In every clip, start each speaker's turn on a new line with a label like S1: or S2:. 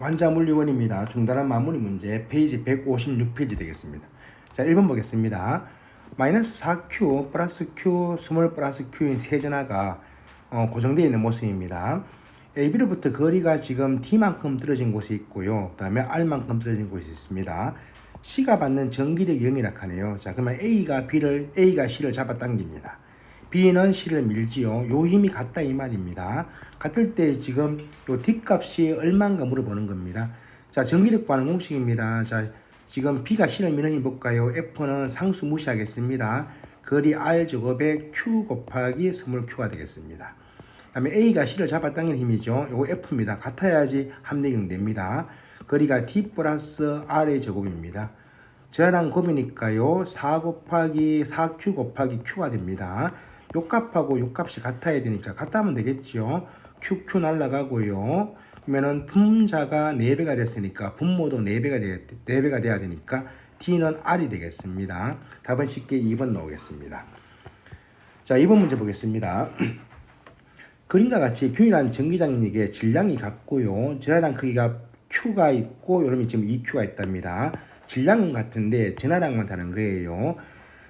S1: 완자물리원입니다. 중단한 마무리 문제 페이지 156페이지 되겠습니다. 자, 1번 보겠습니다. 마이너스 4q 플러스 q 스몰 플러스 q인 세전화가 어, 고정되어 있는 모습입니다. AB로부터 거리가 지금 D만큼 떨어진 곳이 있고요. 그 다음에 R만큼 떨어진 곳이 있습니다. C가 받는 전기력 0이라 하네요. 자, 그러면 A가 B를, A가 C를 잡아당깁니다. B는 C를 밀지요. 요 힘이 같다 이 말입니다. 같을 때 지금 요 D 값이 얼마인가 물어보는 겁니다. 자, 전기력 구하는 공식입니다. 자, 지금 B가 C를 미는 힘 볼까요? F는 상수 무시하겠습니다. 거리 R 제곱에 Q 곱하기 스몰 Q가 되겠습니다. 다음에 A가 C를 잡아당기는 힘이죠. 요거 F입니다. 같아야지 합력이 됩니다. 거리가 D 플러스 R의 제곱입니다. 저랑 곱이니까요. 4 곱하기 4Q 곱하기 Q가 됩니다. 요 값하고 요 값이 같아야 되니까 같다면 되겠죠. QQ 날라가고요. 그러면은 분자가 4배가 됐으니까 분모도 4배가 돼, 4배가 돼야 되니까 T는 R이 되겠습니다. 답은 쉽게 2번 나오겠습니다. 자, 2번 문제 보겠습니다. 그림과 같이 균일한 전기장력의 질량이 같고요. 전하량 크기가 Q가 있고 요놈이 지금 2Q가 있답니다. 질량은 같은데 전하량만 다른 거예요.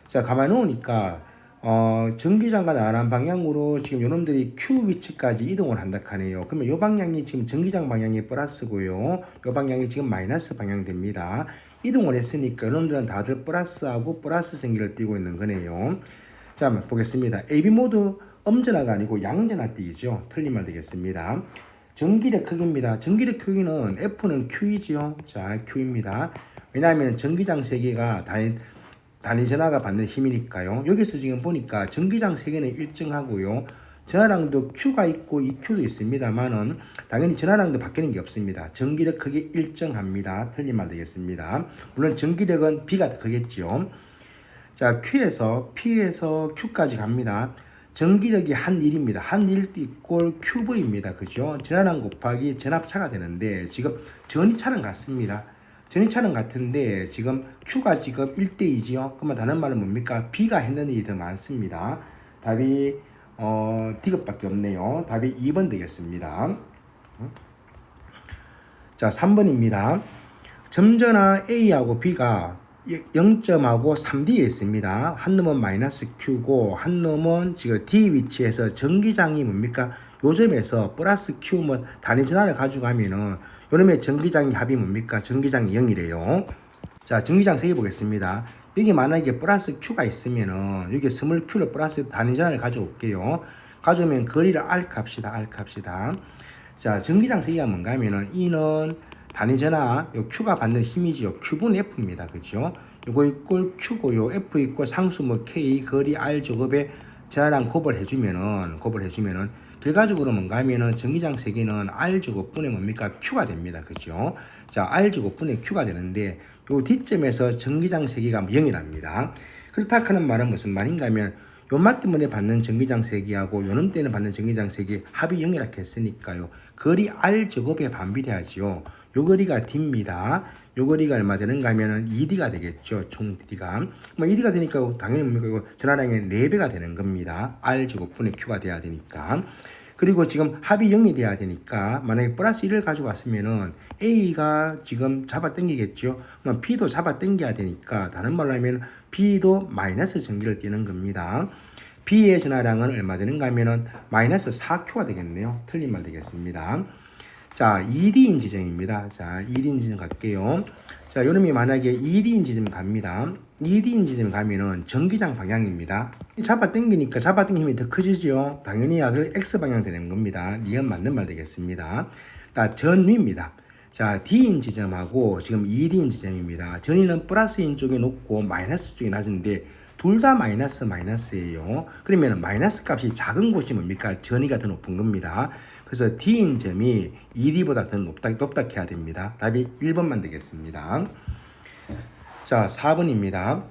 S1: 자, 가만히 놓으니까 어, 전기장과 나란 방향으로 지금 요놈들이 Q 위치까지 이동을 한다 하네요. 그러면 요 방향이 지금 전기장 방향이 플러스고요. 요 방향이 지금 마이너스 방향 됩니다. 이동을 했으니까 요놈들은 다들 플러스하고 플러스 전기를 띄고 있는 거네요. 자, 보겠습니다. AB 모두 음전화가 아니고 양전화 띄죠. 말 되겠습니다. 전기력 크기입니다. 전기력 크기는 F는 Q이지요. 자, Q입니다. 왜냐하면 전기장 세 개가 단위, 단위 전화가 받는 힘이니까요. 여기서 지금 보니까 전기장 세 개는 일정하고요. 전화량도 Q가 있고 EQ도 있습니다만은 당연히 전화량도 바뀌는 게 없습니다. 전기력 크기 일정합니다. 틀린 말 되겠습니다. 물론 전기력은 B가 더 크겠죠. 자, Q에서 P에서 Q까지 갑니다. 전기력이 한 1입니다. 한 1 이꼴 큐브입니다. 그죠? 전하량 곱하기 전압차가 되는데 지금 전이차는 같습니다. 전이차는 같은데 지금 Q가 지금 1대2지요. 그러면 다른 말은 뭡니까? B가 했는 일이 더 많습니다. 답이 어, D급밖에 없네요. 답이 2번 되겠습니다. 자, 3번입니다. 점전화 A하고 B가 0점하고 3D에 있습니다. 한 놈은 마이너스 Q고 한 놈은 지금 D 위치에서 전기장이 뭡니까? 요점에서 플러스 Q면 단위 전화를 가져가면은 요놈의 전기장이 합이 뭡니까? 전기장이 0이래요. 자, 전기장 세개 보겠습니다. 여기 만약에 플러스 Q가 있으면은 여기 스몰 Q를 플러스 단위 전화를 가져올게요. 가져오면 거리를 R 값이다. R 값이다. 자, 전기장 세개가 뭔가 하면은 E는 단위 전화 요 Q가 받는 힘이지요. Q분 F입니다. 그죠? 요거 이꼴 Q고요. F 이꼴 상수 뭐 K 거리 R 제곱에 전화량 곱을 해주면은 곱을 해주면은 결과적으로 뭔가 하면은 전기장 세 개는 R 제곱분의 뭡니까 Q가 됩니다. 그죠? 자 R 제곱분의 Q가 되는데 요 D점에서 전기장 세 개가 0이랍니다. 그렇다 하는 말은 무슨 말인가 하면 요맛 때문에 받는 전기장 세기하고 요놈 때는 받는 전기장 세기 합이 0이라 했으니까요. 거리 R 제곱에 반비례하지요. 요 거리가 D입니다. 요 거리가 얼마 되는가 하면은 2D가 되겠죠. 총 D가. 뭐 2D가 되니까 당연히 뭡니까? 이거 전화량의 4배가 되는 겁니다. R 제곱분의 Q가 돼야 되니까. 그리고 지금 합이 0이 돼야 되니까 만약에 플러스 1을 가지고 왔으면은 A가 지금 잡아 당기겠죠. 그럼 B도 잡아 당겨야 되니까 다른 말로 하면 B도 마이너스 전기를 띄는 겁니다. B의 전화량은 얼마 되는가 하면은 마이너스 4Q가 되겠네요. 틀린 말 되겠습니다. 자, 2D인 지점입니다. 자, 2D인 지점 갈게요. 자, 요놈이 만약에 2D인 지점 갑니다. 2D인 지점 가면은 전기장 방향입니다. 잡아 당기니까 잡아 당긴 힘이 더 커지죠. 당연히 아들 X방향 되는 겁니다. 니은 맞는 말 되겠습니다. 자, 전위입니다. 자, D인 지점하고 지금 2D인 지점입니다. 전위는 플러스인 쪽에 높고 마이너스 쪽에 낮은데 둘 다 마이너스 마이너스예요. 그러면 마이너스 값이 작은 곳이 뭡니까? 전위가 더 높은 겁니다. 그래서 D인 점이 2D보다 더 높다, 높다 해야 됩니다. 답이 1번만 되겠습니다. 자, 4번입니다.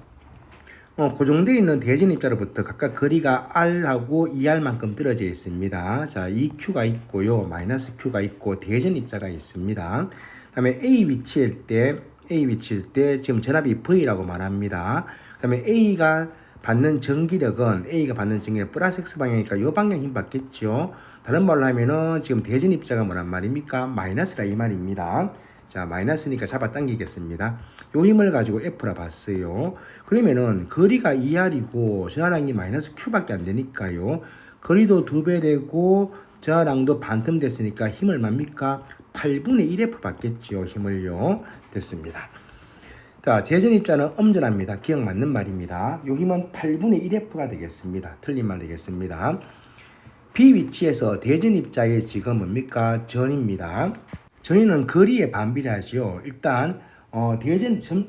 S1: 어, 고정되어 있는 대진 입자로부터 각각 거리가 R하고 2R만큼 떨어져 있습니다. 자, 2Q가 있고요. 마이너스 Q가 있고 대전 입자가 있습니다. 다음에 A 위치일 때 A 위치일 때 지금 전압이 V라고 말합니다. 그 다음에 A가 받는 전기력은 A가 받는 전기력 플러스 X 방향이니까 이 방향 힘 받겠죠. 다른 말로 하면은 지금 대전 입자가 뭐란 말입니까? 마이너스라 이 말입니다. 자, 마이너스니까 잡아당기겠습니다. 요 힘을 가지고 F라 봤어요. 그러면은 거리가 2R이고 저하량이 마이너스 Q밖에 안 되니까요. 거리도 두 배 되고 저하량도 반틈 됐으니까 힘을 뭡니까? 8분의 1F 받겠지요. 힘을요. 됐습니다. 자, 재전 입자는 엄전합니다. 기억 맞는 말입니다. 요 힘은 8분의 1F가 되겠습니다. 틀린 말 되겠습니다. B 위치에서 대전 입자의 지금 뭡니까? 전입니다. 전이는 거리에 반비례하죠. 일단 어, 대전 점,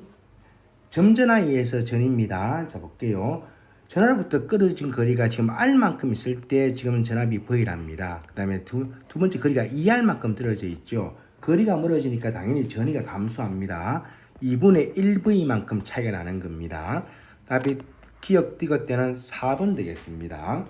S1: 점전하에서 전입니다. 자 볼게요. 전화로부터 끊어진 거리가 지금 R만큼 있을 때 지금 전압이 V랍니다. 그 다음에 두, 두 번째 거리가 2R만큼 떨어져 있죠. 거리가 멀어지니까 당연히 전이가 감소합니다. 2분의 1V만큼 차이가 나는 겁니다. 답이 기억 띠것 때는 4번 되겠습니다.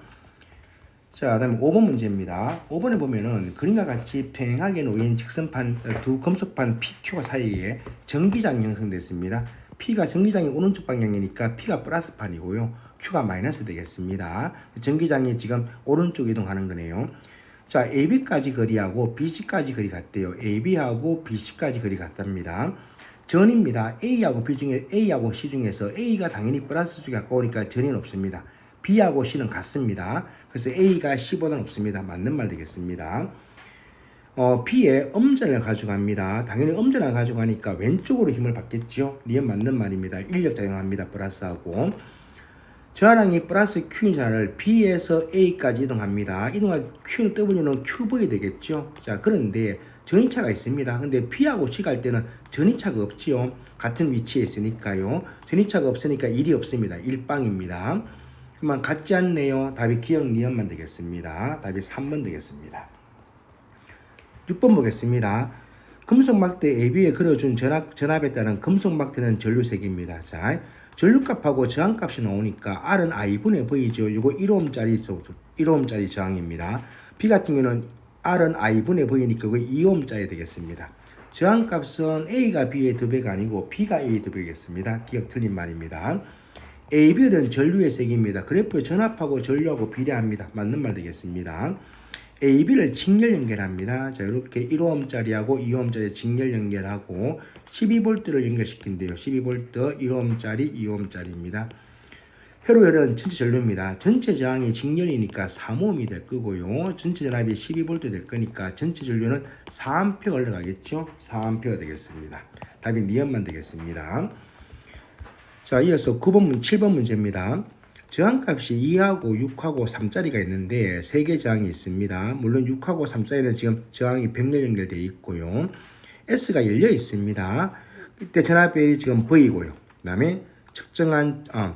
S1: 자, 다음에 5번 문제입니다. 5번에 보면은 그림과 같이 평행하게 놓인 직선판 어, 두 금속판 PQ가 사이에 전기장이 형성됐습니다. P가 전기장이 오른쪽 방향이니까 P가 플러스 판이고요. Q가 마이너스 되겠습니다. 전기장이 지금 오른쪽 이동하는 거네요. 자, AB까지 거리하고 BC까지 거리 같대요. AB하고 BC까지 거리 같답니다. 전입니다. A하고 B 중에 A하고 C 중에서 A가 당연히 플러스 쪽에 가까우니까 전이 없습니다. B하고 C는 같습니다. 그래서 A가 C보다 높습니다. 맞는 말 되겠습니다. 어, B에 음전을 가져갑니다. 당연히 음전을 가져가니까 왼쪽으로 힘을 받겠죠. 니은 맞는 말입니다. 인력 작용합니다. 플러스하고. 저하량이 플러스 Q인 자를 B에서 A까지 이동합니다. 이동할 Q는 W는 QV 되겠죠. 자, 그런데 전이차가 있습니다. 근데 P하고 C 갈 때는 전이차가 없지요. 같은 위치에 있으니까요. 전이차가 없으니까 일이 없습니다. 일방입니다. 그러면 같지 않네요. 답이 기억 니은만 되겠습니다. 답이 3번 되겠습니다. 6번 보겠습니다. 금속 막대 AB에 그려준 전압, 전압에 따른 금속 막대는 전류색입니다. 자, 전류값하고 저항값이 나오니까 R은 I분의 V죠. 이거 1ohm짜리, 1ohm짜리 저항입니다. B 같은 경우는 R은 I분의 V니까 그게 2ohm짜리 되겠습니다. 저항값은 A가 B의 두 배가 아니고 B가 A의 두 배겠습니다. 기억 틀린 말입니다. AB는 전류의 색입니다. 그래프에 전압하고 전류하고 비례합니다. 맞는 말 되겠습니다. AB를 직렬 연결합니다. 자, 이렇게 1ohm짜리하고 2ohm짜리 직렬 연결하고 12V를 연결시킨대요. 12V, 1ohm짜리, 2ohm짜리입니다. 회로열은 전체 전류입니다. 전체 저항이 직렬이니까 3ohm이 될 거고요. 전체 전압이 12V 될 거니까 전체 전류는 4A 올라가겠죠? 4A 되겠습니다. 답이 니은만 되겠습니다. 자, 이어서 9번 문, 7번 문제입니다. 저항값이 2하고 6하고 3짜리가 있는데 3개 저항이 있습니다. 물론 6하고 3짜리는 지금 저항이 병렬 연결되어 있고요. S가 열려 있습니다. 이때 전압이 지금 V고요. 그 다음에 측정한, 어,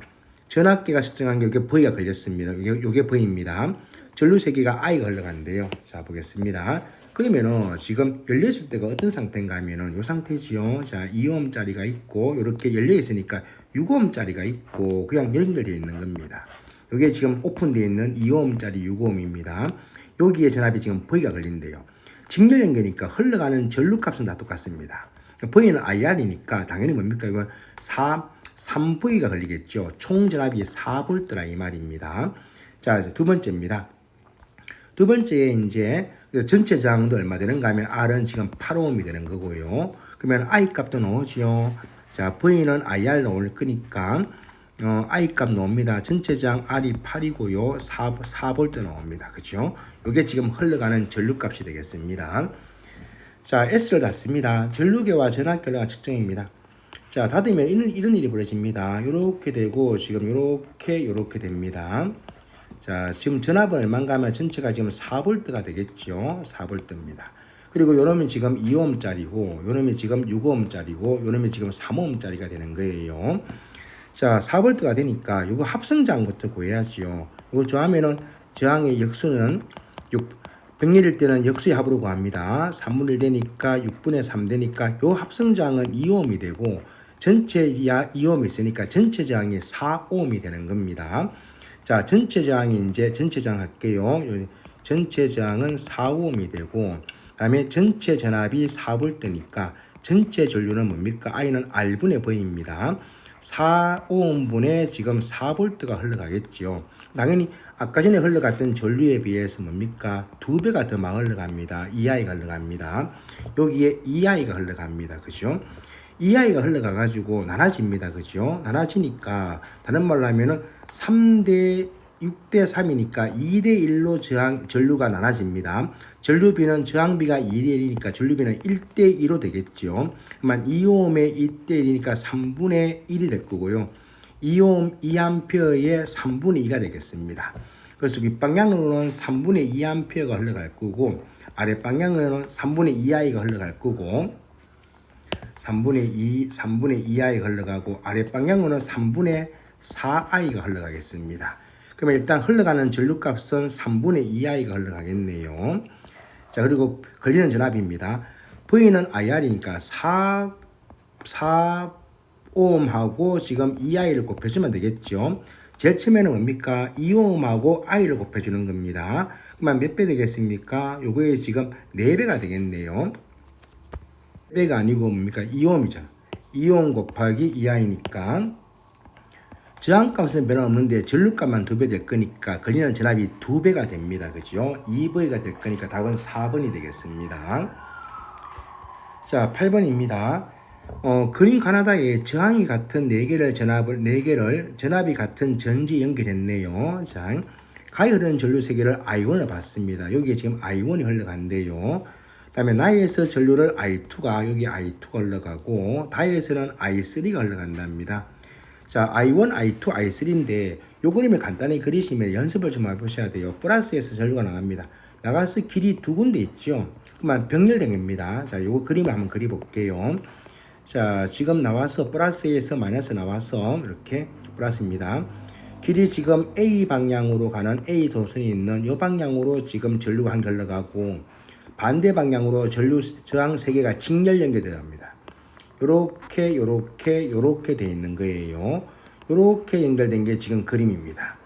S1: 전압계가 측정한 게 이게 V가 걸렸습니다. 이게, 이게 V입니다. 전류 세기가 I가 흘러간대요. 자, 보겠습니다. 그러면은 지금 열렸을 때가 어떤 상태인가 하면은 이 상태지요. 자, 2ohm짜리가 있고 이렇게 열려 있으니까 6ohm짜리가 있고 그냥 연결되어 있는 겁니다. 이게 지금 오픈되어 있는 2ohm짜리 6ohm입니다. 여기에 전압이 지금 V가 걸린대요. 직렬 연결이니까 흘러가는 전류값은 다 똑같습니다. V는 IR이니까 당연히 뭡니까? 이건 4, 3V가 걸리겠죠. 총 전압이 4V라 이 말입니다. 자, 이제 두 번째입니다. 두 번째 이제 전체 저항도 얼마 되는가 하면 R은 지금 8ohm이 되는 거고요. 그러면 I 값도 나오죠. 자, V는 IR 나올 거니까 어, I 값 나옵니다. 전체 저항 R이 8이고요. 4, 4V 나옵니다. 그죠? 이게 지금 흘러가는 전류 값이 되겠습니다. 자, S를 닫습니다. 전류계와 전압결과 측정입니다. 자, 닫으면 이런, 이런 일이 벌어집니다. 이렇게 되고 지금 이렇게 이렇게 됩니다. 자, 지금 전압은 얼마인가 하면 전체가 지금 4V가 되겠죠. 4V입니다. 그리고 요놈이 지금 2ohm짜리고 요놈이 지금 6ohm짜리고 요놈이 지금 3ohm짜리가 되는 거예요. 자, 4V가 되니까 이거 합성장부터 구해야지요. 이거 좋아하면은 저항의 역수는 6 병렬일 때는 역수의 합으로 구합니다. 3분의 1 되니까 6분의 3 되니까 요 합성저항은 2ohm이 되고 전체 야 2ohm이 있으니까 전체 저항이 4ohm이 되는 겁니다. 자, 전체 저항이 이제 전체 저항 할게요. 요 전체 저항은 4ohm이 되고 그 다음에 전체 전압이 4V니까 전체 전류는 뭡니까? I는 R분의 V입니다. 4ohm분의 지금 4V가 흘러가겠죠. 당연히 아까 전에 흘러갔던 전류에 비해서 뭡니까? 두 배가 더 많이 흘러갑니다. EI가 흘러갑니다. 여기에 EI가 흘러갑니다. 그죠? EI가 흘러가가지고 나눠집니다. 그죠? 나눠지니까, 다른 말로 하면은 3대 6대 3이니까 2대 1로 저항, 전류가 나눠집니다. 전류비는 저항비가 2대 1이니까 전류비는 1대 2로 되겠죠. 그러면 2옴의 2대 1이니까 3분의 1이 될 거고요. 2옴 2암페어의 3분의 2가 되겠습니다. 그래서 윗방향으로는 3분의 2암페어가 흘러갈 거고 아랫방향으로는 3분의 2i가 흘러갈 거고 3분의 2, 3분의 2i가 흘러가고 아랫방향으로는 3분의 4i가 흘러가겠습니다. 그러면 일단 흘러가는 전류값은 3분의 2i가 흘러가겠네요. 자, 그리고 걸리는 전압입니다. V는 IR이니까 4, 4 오음하고 지금 2i를 곱해주면 되겠죠. 제일 처음에는 뭡니까? 2오음하고 i를 곱해주는 겁니다. 그러면 몇 배 되겠습니까? 요거에 지금 4배가 되겠네요. 4배가 아니고 뭡니까? 2오음이죠. 2오음 곱하기 2i니까 저항값은 변화 없는데 전류값만 2배 될 거니까 걸리는 전압이 2배가 됩니다. 그죠? 2V가 될 거니까 답은 4번이 되겠습니다. 자, 8번입니다. 어, 그린 카나다에 저항이 같은 4개를 전압을 4개를 전압이 같은 전지 연결했네요. 자, 가에 흐르는 전류 세개를 I1을 봤습니다. 여기에 지금 I1이 흘러간대요. 그다음에 나에서 전류를 I2가 여기 I2가 흘러가고 다에서는 I3가 흘러간답니다. 자, I1, I2, I3인데 요 그림을 간단히 그리시면 연습을 좀 해보셔야 돼요. 플러스에서 전류가 나갑니다. 나가서 길이 두 군데 있죠. 그러면 병렬됩니다. 자, 요거 그림을 한번 그려볼게요. 자, 지금 나와서 플러스에서 마이너스 나와서 이렇게 플러스입니다. 길이 지금 A 방향으로 가는 A 도선이 있는 이 방향으로 지금 전류가 한 흘러가고 반대 방향으로 전류 저항 세 개가 직렬 연결됩니다. 요렇게 요렇게 요렇게 돼 있는 거예요. 요렇게 연결된 게 지금 그림입니다.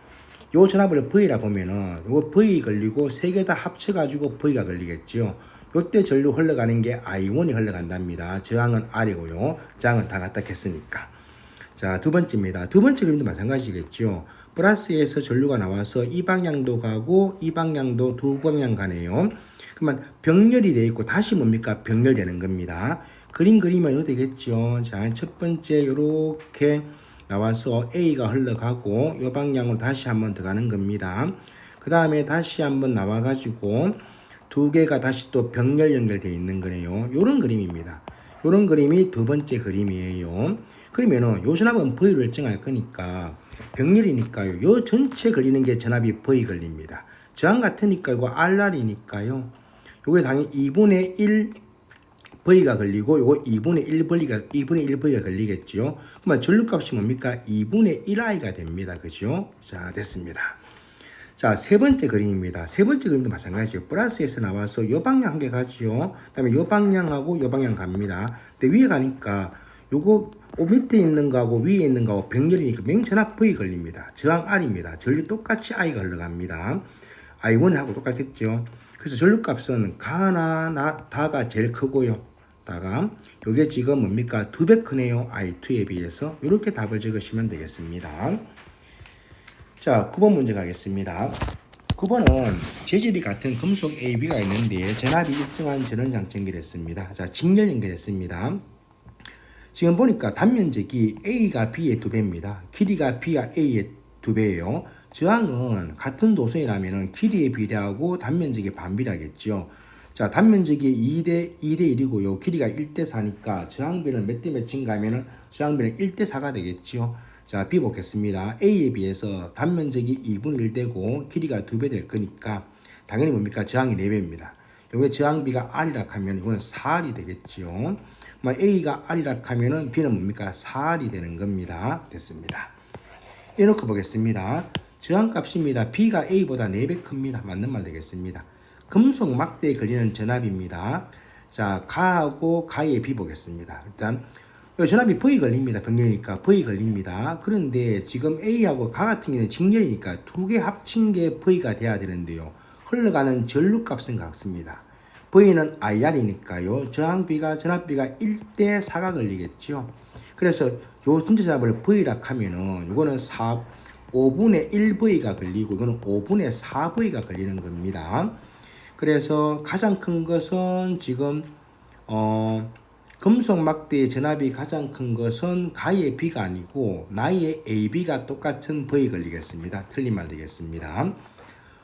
S1: 요 전압을 V라 보면은 요거 V 걸리고 세 개 다 합쳐 가지고 V가 걸리겠죠. 요때 전류 흘러가는 게 I1이 흘러간답니다. 저항은 R이고요. 저항은 다 갖다 캤으니까. 자, 두 번째입니다. 두 번째 그림도 마찬가지겠죠. 플러스에서 전류가 나와서 이 방향도 가고 이 방향도 두 방향 가네요. 그러면 병렬이 돼 있고 다시 뭡니까? 병렬되는 겁니다. 그림 그리면 이거 되겠죠. 자, 첫 번째 요렇게 나와서 A가 흘러가고 이 방향으로 다시 한번 들어가는 겁니다. 그 다음에 다시 한번 나와가지고 두 개가 다시 또 병렬 연결되어 있는 거네요. 요런 그림입니다. 요런 그림이 두 번째 그림이에요. 그러면은 요 전압은 V로 일정할 거니까 병렬이니까요. 요 전체 걸리는 게 전압이 V 걸립니다. 저항 같으니까 이거 RR이니까요. 요게 당연히 2분의 1 V가 걸리고 요거 2분의 1 V가 2분의 1 V가 걸리겠죠. 그러면 전류값이 뭡니까? 2분의 1I가 됩니다. 그죠? 자, 됐습니다. 자, 세 번째 그림입니다. 세 번째 그림도 마찬가지죠. 플러스에서 나와서 요 방향 한 개 가지요. 그다음에 요 방향하고 요 방향 갑니다. 근데 위에 가니까 요거 오 밑에 있는 거하고 위에 있는 거하고 병렬이니까 맹전압 V 걸립니다. 저항 R입니다. 전류 똑같이 I가 흘러갑니다. I1하고 똑같겠죠. 그래서 전류값은 가나 나 다가 제일 크고요. 다가 요게 지금 뭡니까 두 배 크네요. I2에 비해서 이렇게 답을 적으시면 되겠습니다. 자, 9번 문제 가겠습니다. 9번은 재질이 같은 금속 AB가 있는데 전압이 일정한 전원 장전기를 했습니다. 자, 직렬 연결했습니다. 지금 보니까 단면적이 A가 B의 두 배입니다. 길이가 B가 A의 두 배예요. 저항은 같은 도선이라면 길이에 비례하고 단면적이 반비례하겠죠. 자, 단면적이 2대 2대 1이고요. 길이가 1대 4니까 저항비는 몇 대 몇인가 하면은 저항비는 1대 4가 되겠죠. 자, B 보겠습니다. A에 비해서 단면적이 2분의 1 되고 길이가 2배 될 거니까 당연히 뭡니까? 저항이 4배입니다. 여기 저항비가 R이라 하면 이거는 4R이 되겠죠. 뭐 A가 R이라 하면은 B는 뭡니까? 4R이 되는 겁니다. 됐습니다. 이놓고 보겠습니다. 저항값입니다. B가 A보다 4배 큽니다. 맞는 말 되겠습니다. 금속 막대에 걸리는 전압입니다. 자, 가하고 가의 B 보겠습니다. 일단 요 전압이 V 걸립니다. 병렬이니까 V 걸립니다. 그런데 지금 A하고 가 같은 경우는 직렬이니까 두 개 합친 게 V가 돼야 되는데요. 흘러가는 전류값은 같습니다. V는 IR이니까요. 저항비가 전압비가 1대 4가 걸리겠죠. 그래서 요 전체 전압을 V라 하면은 요거는 4 5분의 1V가 걸리고 이거는 5분의 4V가 걸리는 겁니다. 그래서 가장 큰 것은 지금 어 금속 막대의 전압이 가장 큰 것은 가의 B가 아니고 나의 AB가 똑같은 V 걸리겠습니다. 틀린 말 되겠습니다.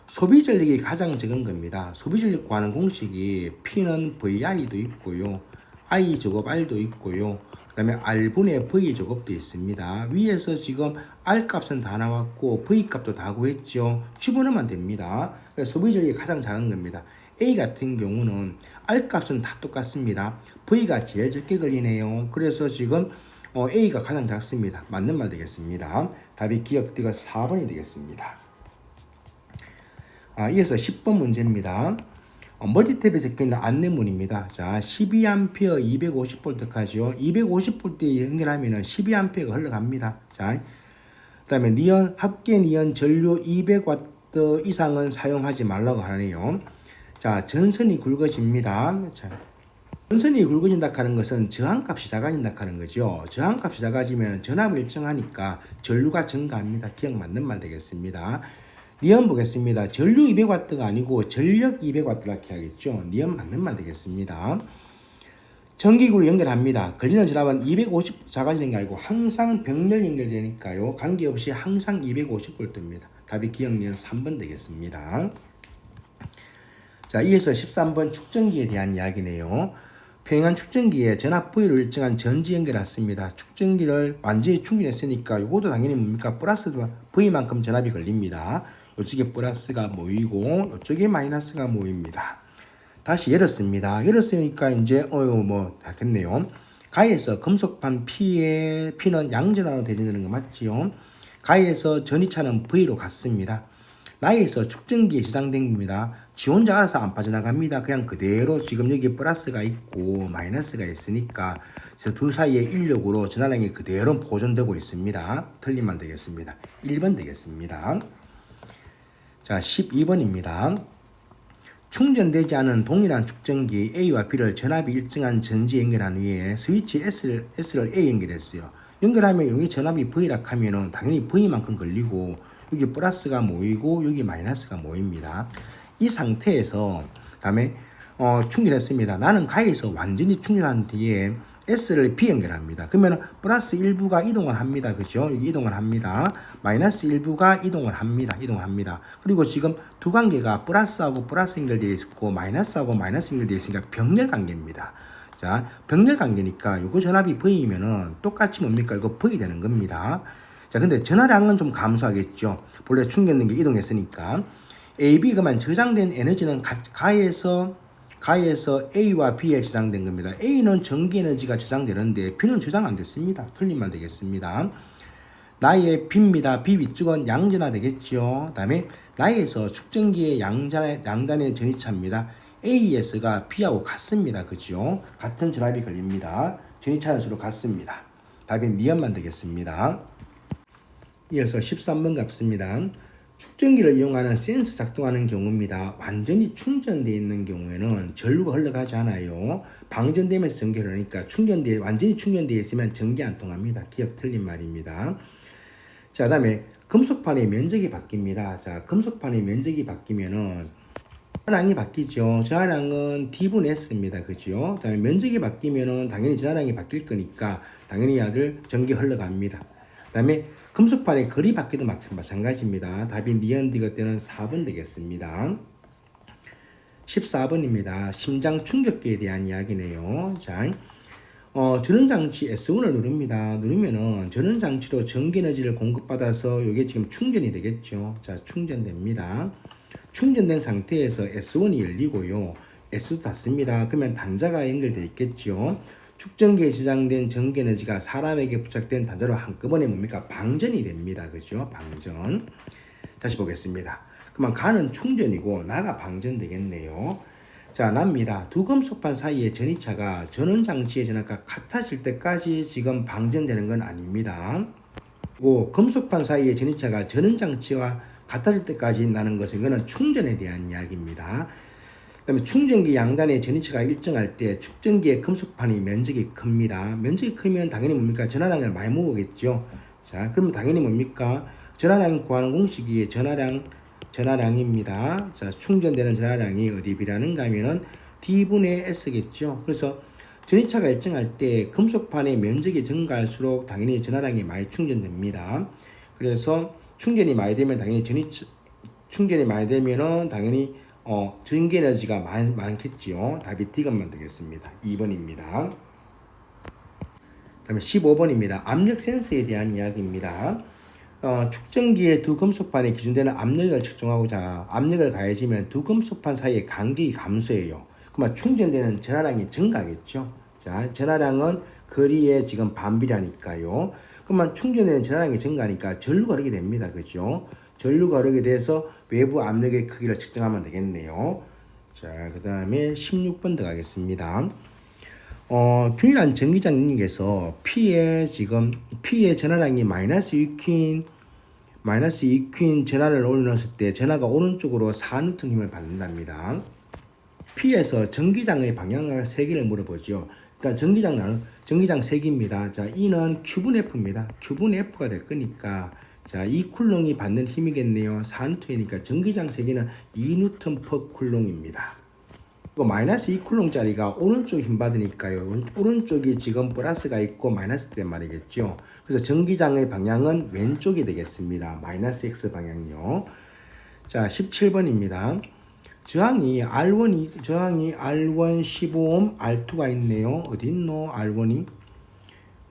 S1: 소비 전력이 가장 적은 겁니다. 소비 전력 구하는 공식이 P는 VI도 있고요. I 제곱 R도 있고요. 그 다음에 R분의 V 제곱도 있습니다. 위에서 지금 R 값은 다 나왔고 V 값도 다 구했죠. 집어넣으면 됩니다. 그래서 소비 전력이 가장 작은 겁니다. A 같은 경우는 R 값은 다 똑같습니다. V가 제일 적게 걸리네요. 그래서 지금 어, A가 가장 작습니다. 맞는 말 되겠습니다. 답이 기억대가 4번이 되겠습니다. 아, 이어서 10번 문제입니다. 어, 멀티탭에 적혀있는 안내문입니다. 자, 12A 250V까지요. 250V에 연결하면 12A가 흘러갑니다. 자, 그 다음에 니온, 합계 니온 전류 200W 이상은 사용하지 말라고 하네요. 자, 전선이 굵어집니다. 자, 전선이 굵어진다 하는 것은 저항값이 작아진다 하는 거죠. 저항값이 작아지면 전압을 일정하니까 전류가 증가합니다. 기억 맞는 말 되겠습니다. 니온 보겠습니다. 전류 200W가 아니고 전력 200W라 이렇게 하겠죠. 니온 맞는 말 되겠습니다. 전기구를 연결합니다. 걸리는 전압은 250 작아지는 게 아니고 항상 병렬 연결되니까요. 관계없이 항상 250V입니다. 답이 기억니은 3번 되겠습니다. 자, 이어서 13번 축전기에 대한 이야기네요. 평행한 축전기에 전압 V로 일정한 전지 연결했습니다. 축전기를 완전히 충전했으니까 이것도 당연히 뭡니까? 플러스 V만큼 전압이 걸립니다. 이쪽에 플러스가 모이고 이쪽에 마이너스가 모입니다. 다시 열었습니다. 열었으니까 이제 어유 뭐 하겠네요. 가에서 금속판 P의 P는 양전화로 되는 거 맞지요? 가에서 전이차는 V로 갔습니다. 나에서 축전기에 저장된 겁니다. 지 혼자 알아서 안 빠져나갑니다. 그냥 그대로 지금 여기 플러스가 있고 마이너스가 있으니까 둘 사이의 인력으로 전화량이 그대로 보존되고 있습니다. 말 되겠습니다. 1번 되겠습니다. 자, 12번입니다. 충전되지 않은 동일한 축전기 A와 B를 전압이 일정한 전지에 연결한 후에 스위치 S를, S를 A 연결했어요. 연결하면 여기 전압이 V라 하면은 당연히 V만큼 걸리고 여기 플러스가 모이고 여기 마이너스가 모입니다. 이 상태에서 다음에 어, 충전했습니다. 나는 가에서 완전히 충전한 뒤에 S를 B 연결합니다. 그러면 플러스 일부가 이동을 합니다. 그죠? 이동을 합니다. 마이너스 일부가 이동을 합니다. 이동을 합니다. 그리고 지금 두 관계가 플러스하고 플러스 연결되어 있고 마이너스하고 마이너스 연결되어 있으니까 병렬 관계입니다. 자, 병렬 관계니까 요거 전압이 V이면은 똑같이 뭡니까? 이거 V 되는 겁니다. 자, 근데 전화량은 좀 감소하겠죠. 본래 충전된 게 이동했으니까. AB 그만 저장된 에너지는 가, 가에서 가에서 A와 B에 저장된 겁니다. A는 전기 에너지가 저장되는데 B는 저장 안 됐습니다. 틀린 말 되겠습니다. 나의 B입니다. B 위쪽은 양전화 되겠죠. 다음에 나에서 축전기의 양전의 양단의 전이차입니다. AS가 B하고 같습니다. 그죠? 같은 전압이 걸립니다. 전이차는 서로 같습니다. 답이 니언만 되겠습니다. 이어서 13번 갑습니다. 축전기를 이용하는 센스 작동하는 경우입니다. 완전히 충전되어 있는 경우에는 전류가 흘러가지 않아요. 방전되면서 전기를 하니까 충전돼 완전히 충전되어 있으면 전기 안 통합니다. 기억 틀린 말입니다. 자, 그다음에 금속판의 면적이 바뀝니다. 자, 금속판의 면적이 바뀌면은 전화량이 바뀌죠. 전화량은 D분 S입니다. 그죠? 그 다음에 면적이 바뀌면은 당연히 전화량이 바뀔 거니까 당연히 아들 전기 흘러갑니다. 그 다음에 금속판의 거리 바뀌도 마찬가지입니다. 답이 니언디가 때는 4번 되겠습니다. 14번입니다. 심장 충격기에 대한 이야기네요. 자, 어, 전원장치 S1을 누릅니다. 누르면은 전원장치로 전기에너지를 공급받아서 이게 지금 충전이 되겠죠. 자, 충전됩니다. 충전된 상태에서 S1이 열리고요. S도 닫습니다. 그러면 단자가 연결되어 있겠죠. 축전기에 저장된 전기 에너지가 사람에게 부착된 단자로 한꺼번에 뭡니까? 방전이 됩니다. 그죠? 방전. 다시 보겠습니다. 그러면 가는 충전이고 나가 방전되겠네요. 자, 납니다. 두 금속판 사이의 전이차가 전원 장치의 전압과 같아질 때까지 지금 방전되는 건 아닙니다. 그리고 금속판 사이의 전이차가 전원 장치와 같아질 때까지 나는 것은 이거는 충전에 대한 이야기입니다. 그다음에 충전기 양단의 전위치가 일정할 때 축전기의 금속판이 면적이 큽니다. 면적이 크면 당연히 뭡니까 전화량을 많이 모으겠죠. 자, 그러면 당연히 뭡니까 전화량 구하는 공식이 전화량 전화량입니다. 자, 충전되는 전화량이 어디 비례하는가 하면은 D분의 S겠죠. 그래서 전이차가 일정할 때 금속판의 면적이 증가할수록 당연히 전화량이 많이 충전됩니다. 그래서 충전이 많이 되면 당연히 전이 충전이 많이 되면은 당연히 어, 전기 에너지가 많, 많겠지요. 답이 D것만 되겠습니다. 2번입니다. 그다음에 15번입니다. 압력 센서에 대한 이야기입니다. 어, 축전기의 두 금속판에 기준되는 압력을 측정하고자 압력을 가해지면 두 금속판 사이의 간격이 감소해요. 그러면 충전되는 전하량이 증가하겠죠. 자, 전하량은 거리에 지금 반비례하니까요. 그러면 충전되는 전하량이 증가하니까 전류가 흐르게 됩니다. 그죠? 전류가 흐르게 돼서 외부 압력의 크기를 측정하면 되겠네요. 자, 그 다음에 16번 들어가겠습니다. 어, 균일한 전기장 능력에서 P의 지금 P의 전하량이 마이너스 6퀸 마이너스 2퀸 전하를 올려놓았을 때 전하가 오른쪽으로 4N 힘을 받는답니다. P에서 전기장의 방향과 세기를 물어보죠. 그러니까 전기장 나는 전기장 세기입니다. 자, E는 Q분 F입니다. Q분 F가 될 거니까 자, 이 쿨롱이 받는 힘이겠네요. 4N이니까 전기장 세기는 2N per 쿨롱입니다. 그 마이너스 2쿨롱짜리가 오른쪽 힘 받으니까요. 오른쪽이 지금 플러스가 있고 마이너스 된 말이겠죠. 그래서 전기장의 방향은 왼쪽이 되겠습니다. 마이너스 X 방향요. 자, 17번입니다. 저항이 R1이 저항이 R1 15옴 R2가 있네요. 어디 있노? R1이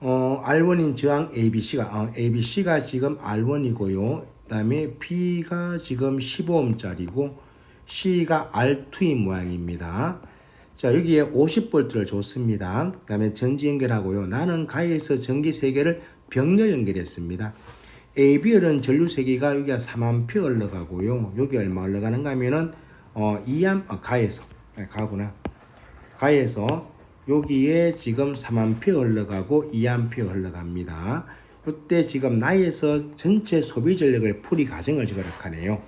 S1: 어, R1인 저항 ABC가 어, ABC가 지금 R1이고요. 그다음에 B가 지금 15옴짜리고 C가 R2인 모양입니다. 자, 여기에 50V를 줬습니다. 그 다음에 전지 연결하고요. 나는 가에서 전기 3개를 병렬 연결했습니다. AB열은 전류 3개가 여기가 3A 흘러가고요. 여기 얼마 흘러가는가 하면은, 어, 2A, 어, 가에서, 아, 가구나. 가에서 여기에 지금 3A 흘러가고 2A 흘러갑니다. 이때 지금 나에서 전체 소비 전력을 풀이 가정을 지그락하네요.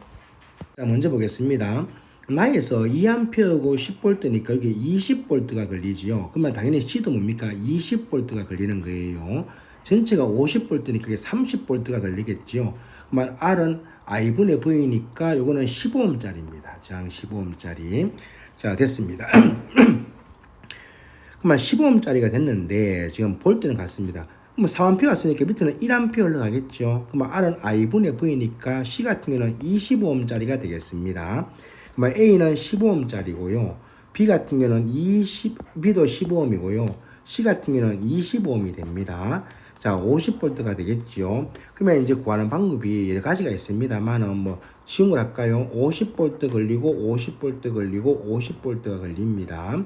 S1: 자, 먼저 보겠습니다. 나에서 2A하고 10V니까 여기 20V가 걸리지요. 그러면 당연히 C도 뭡니까? 20V가 걸리는 거예요. 전체가 50V니까 이게 30V가 걸리겠죠. 그러면 R은 I분의 V니까 이거는 15ohm짜리입니다. 장 15ohm짜리. 자, 됐습니다. 그러면 15ohm짜리가 됐는데 지금 볼트는 같습니다. 그럼 4A 왔으니까 밑에는 1A 올라가겠죠. 그러면 R은 I분의 V니까 C 같은 경우는 25ohm짜리가 되겠습니다. 그러면 A는 15ohm짜리고요. B 같은 경우는 20, B도 15ohm이고요. C 같은 경우는 25ohm이 됩니다. 자, 50V가 되겠죠. 그러면 이제 구하는 방법이 여러 가지가 있습니다만은 뭐 쉬운 걸 할까요? 50V 걸리고 50V 걸리고 50V가 걸립니다.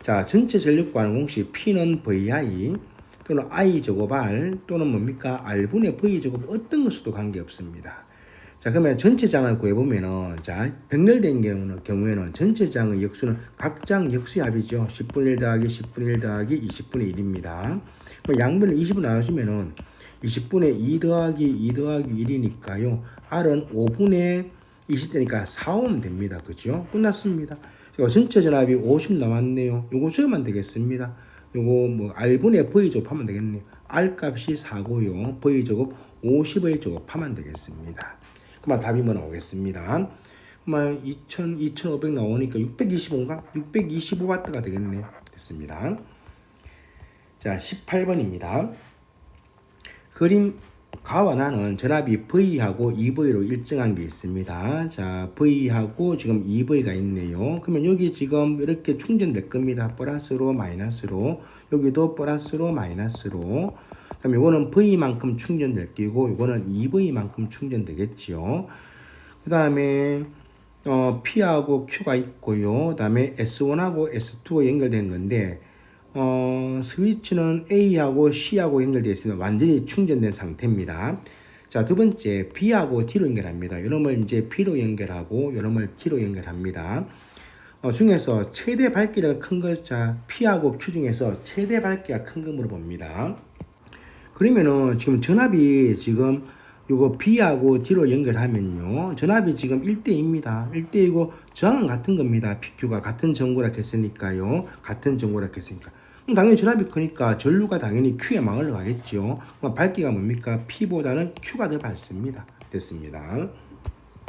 S1: 자, 전체 전력 구하는 공식 P는 VI 또는 I 제곱 R 또는 뭡니까? R분의 V 제곱 어떤 것으로도 관계없습니다. 자, 그러면 전체 장을 구해보면은, 자, 병렬된 경우는, 경우에는 전체 장의 역수는 각 장 역수의 합이죠. 10분의 1 더하기 10분의 1 더하기 20분의 1입니다. 뭐 양변을 20으로 나누시면은 20분의 2 더하기 2 더하기 1이니까요. R은 5분의 20되니까 4옴 됩니다. 그죠? 끝났습니다. 자, 전체 전압이 50 남았네요. 요거 적으면 되겠습니다. 요거 뭐 R분의 V 제곱하면 되겠네요. R 값이 4고요. V 제곱 50의 제곱하면 되겠습니다. 그만 답이 뭐 나오겠습니다. 그만 2000, 2500 나오니까 625인가? 625W가 되겠네요. 됐습니다. 자, 18번입니다. 그림 가와 나는 전압이 V하고 EV로 일정한 게 있습니다. 자, V하고 지금 EV가 있네요. 그러면 여기 지금 이렇게 충전될 겁니다. 플러스로 마이너스로 여기도 플러스로 마이너스로 그다음에 이거는 V만큼 충전될 끼고 이거는 EV만큼 충전되겠지요. 그 다음에 어, P하고 Q가 있고요. 그 다음에 S1하고 S2가 연결된 건데 어, 스위치는 A하고 C하고 연결되어 있으면 완전히 충전된 상태입니다. 자, 두 번째, B하고 D로 연결합니다. 이놈을 이제 B로 연결하고, 이놈을 D로 연결합니다. 어, 중에서 최대 밝기가 큰 것, 자, P하고 Q 중에서 최대 밝기가 큰거 물어봅니다. 그러면은 지금 전압이 지금 요거 B하고 D로 연결하면요. 전압이 지금 1대2입니다. 1대2고 저항은 같은 겁니다. PQ가 같은 전구라 했으니까요. 같은 전구라 했으니까. 당연히 전압이 크니까 전류가 당연히 Q에 망 흘러가겠죠. 그럼 밝기가 뭡니까? P보다는 Q가 더 밝습니다. 됐습니다.